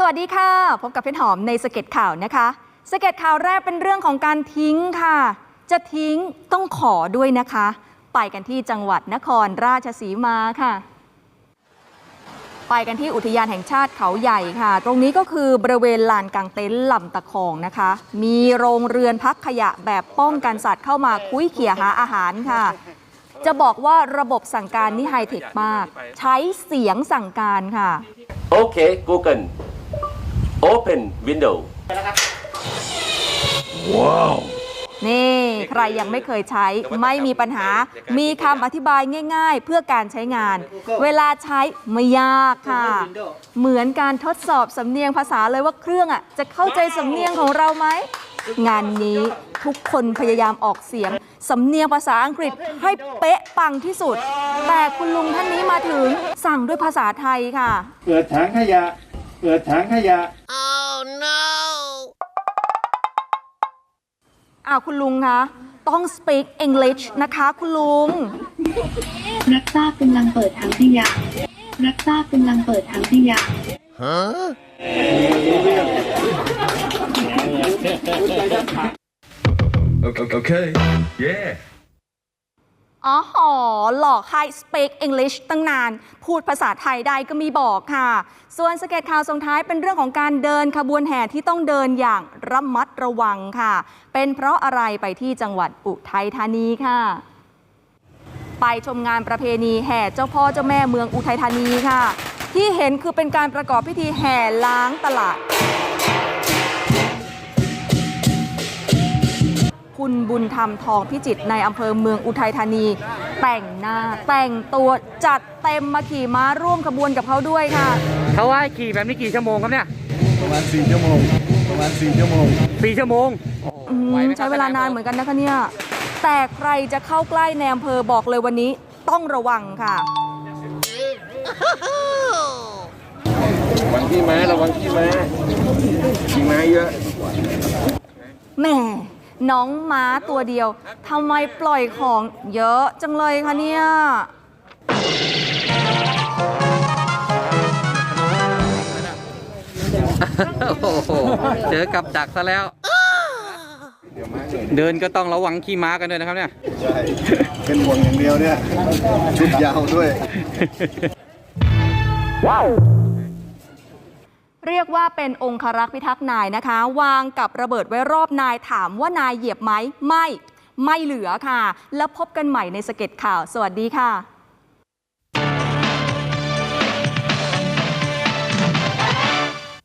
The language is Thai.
สวัสดีค่ะ พบกับเพชรหอมในสเก็ตข่าวนะคะ สเก็ตข่าวแรกเป็นเรื่องของการทิ้งค่ะ จะทิ้งต้องขอด้วยนะคะ ไปกันที่จังหวัดนครราชสีมาค่ะ ไปกันที่อุทยานแห่งชาติเขาใหญ่ค่ะ ตรงนี้ก็คือบริเวณลานกางเต็นท์ลำตะคองนะคะ มีโรงเรือนพักขยะแบบป้องกันสัตว์เข้ามาคุ้ยเขี่ยหาอาหารค่ะจะบอกว่าระบบสั่งการนี่ไฮเทคมาก ใช้เสียงสั่งการค่ะ Okay, Google. Open window. นี่ใครยังไม่เคยใช้ไม่มีปัญหา มีคำอธิบายง่าย ๆ เพื่อการใช้งาน เวลาใช้ไม่ยากค่ะ เหมือนการทดสอบสำเนียงภาษาเลยว่าเครื่องอะจะเข้าใจสำเนียงของเราไหม งานนี้ทุกคนพยายามออกเสียง สำเนียงภาษาอังกฤษให้เป๊ะปังที่สุด แต่คุณลุงท่านนี้มาถึงสั่งด้วยภาษาไทยค่ะ เปิดถังขยะ เปิดถังขยะอ้าวคุณลุงคะต้อง speak English นะคะ คุณลุงรับทราบกำลังเปิดถังขยะรับทราบกำลังเปิดถังขยะ Okay, okay. Yeah. อ๋อหอหลอกให้ speak English ตั้งนาน พูดภาษาไทยได้ก็มีบอกค่ะ ส่วนสเก็ตข่าวส่งท้ายเป็นเรื่องของการเดินขบวนแห่ที่ต้องเดินอย่างระมัดระวังค่ะ เป็นเพราะอะไรไปที่จังหวัดอุทัยธานีค่ะ ไปชมงานประเพณีแห่เจ้าพ่อเจ้าแม่เมืองอุทัยธานีค่ะ ที่เห็นคือเป็นการประกอบพิธีแห่ล้างตลาด คุณบุญธรรมทองพิจิตรในอำเภอเมืองอุทัยธานี แต่งหน้าแต่งตัวจัดเต็มมาขี่ม้าร่วมขบวนกับเขาด้วยค่ะ เขาว่าให้ขี่แบบนี้กี่ชั่วโมงครับเนี่ยประมาณ4ชั่วโมงประมาณ4ชั่วโมงสี่ชั่วโมงอืมไหวไหมครับใช้เวลานานเหมือนกันนะคะเนี่ย แต่ใครจะเข้าใกล้ในอำเภอบอกเลยวันนี้ต้องระวังค่ะ วันที่ม้าระวังที่ม้าขี่ม้าเยอะ แหม่ น้องม้าตัวเดียวทำไมปล่อยของเยอะจังเลยคะเนี่ยโอ้โหเจอกับดักซะแล้ว เดินก็ต้องระวังขี่ม้ากันด้วยนะครับเนี่ย ใช่ เป็นห่วงอย่างเดียวเนี่ย ชุดยาวด้วย เรียกว่าเป็นองครักษ์พิทักษ์นายนะคะ วางกับระเบิดไว้รอบนายถามว่านายเหยียบไหมไม่ ไม่เหลือค่ะ แล้วพบกันใหม่ในสเก็ตข่าว สวัสดีค่ะ